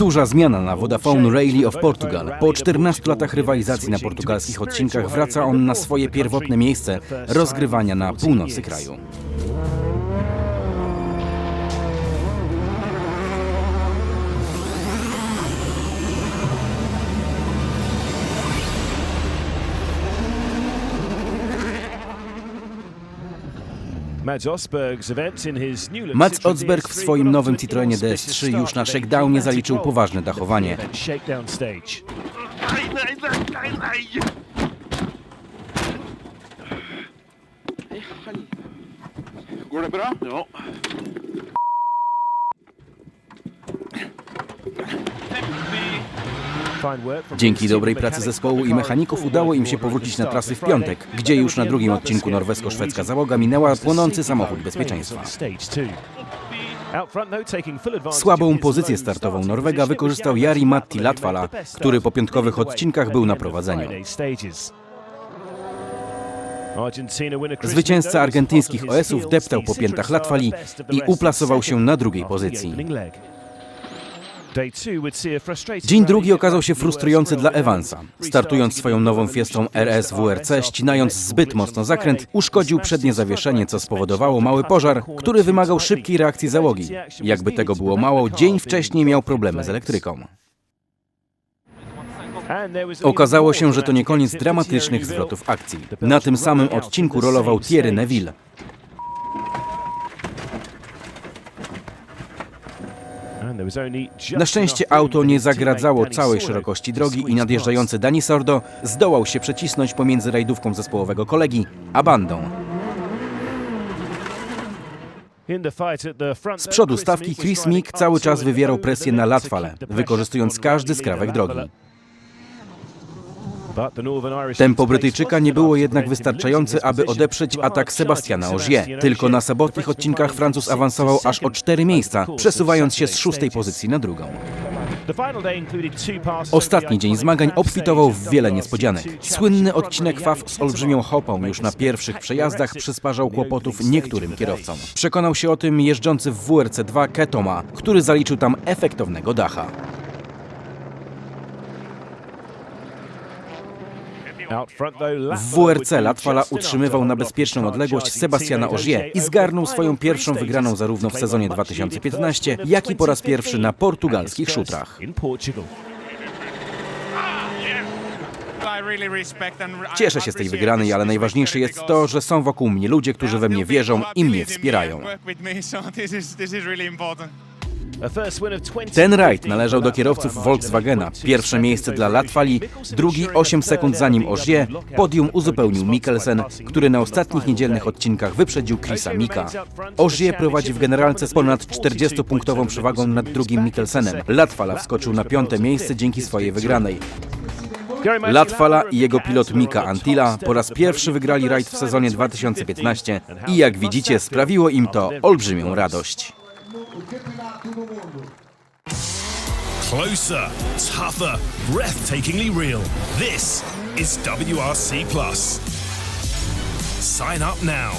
Duża zmiana na Vodafone Rally of Portugal. Po 14 latach rywalizacji na portugalskich odcinkach wraca on na swoje pierwotne miejsce rozgrywania na północy kraju. Mats Odsberg w swoim nowym Citroenie DS3 już na shakedownie zaliczył poważne dachowanie. Går det bra? Ja. Dzięki dobrej pracy zespołu i mechaników udało im się powrócić na trasy w piątek, gdzie już na drugim odcinku norwesko-szwedzka załoga minęła płonący samochód bezpieczeństwa. Słabą pozycję startową Norwega wykorzystał Jari Matti Latvala, który po piątkowych odcinkach był na prowadzeniu. Zwycięzca argentyńskich OS-ów deptał po piętach Latwali i uplasował się na drugiej pozycji. Dzień drugi okazał się frustrujący dla Evansa. Startując swoją nową Fiestą RS WRC, ścinając zbyt mocno zakręt, uszkodził przednie zawieszenie, co spowodowało mały pożar, który wymagał szybkiej reakcji załogi. Jakby tego było mało, dzień wcześniej miał problemy z elektryką. Okazało się, że to nie koniec dramatycznych zwrotów akcji. Na tym samym odcinku rolował Thierry Neville. Na szczęście auto nie zagradzało całej szerokości drogi i nadjeżdżający Dani Sordo zdołał się przecisnąć pomiędzy rajdówką zespołowego kolegi a bandą. Z przodu stawki Chris Meek cały czas wywierał presję na Latwale, wykorzystując każdy skrawek drogi. Tempo Brytyjczyka nie było jednak wystarczające, aby odeprzeć atak Sebastiana Ogier. Tylko na sobotnich odcinkach Francuz awansował aż o cztery miejsca, przesuwając się z szóstej pozycji na drugą. Ostatni dzień zmagań obfitował w wiele niespodzianek. Słynny odcinek FAW z olbrzymią hopą już na pierwszych przejazdach przysparzał kłopotów niektórym kierowcom. Przekonał się o tym jeżdżący w WRC2 Ketoma, który zaliczył tam efektownego dacha. W WRC Latwala utrzymywał na bezpieczną odległość Sebastiana Ogier i zgarnął swoją pierwszą wygraną zarówno w sezonie 2015, jak i po raz pierwszy na portugalskich szutrach. Cieszę się z tej wygranej, ale najważniejsze jest to, że są wokół mnie ludzie, którzy we mnie wierzą i mnie wspierają. Ten rajd należał do kierowców Volkswagena. Pierwsze miejsce dla Latwali, drugi 8 sekund za nim Ogier, podium uzupełnił Mikkelsen, który na ostatnich niedzielnych odcinkach wyprzedził Chrisa Mika. Ogier prowadzi w generalce z ponad 40-punktową przewagą nad drugim Mikkelsenem. Latwala wskoczył na piąte miejsce dzięki swojej wygranej. Latwala i jego pilot Mika Antila po raz pierwszy wygrali rajd w sezonie 2015 i jak widzicie sprawiło im to olbrzymią radość. Closer, tougher, breathtakingly real. This is WRC Plus. Sign up now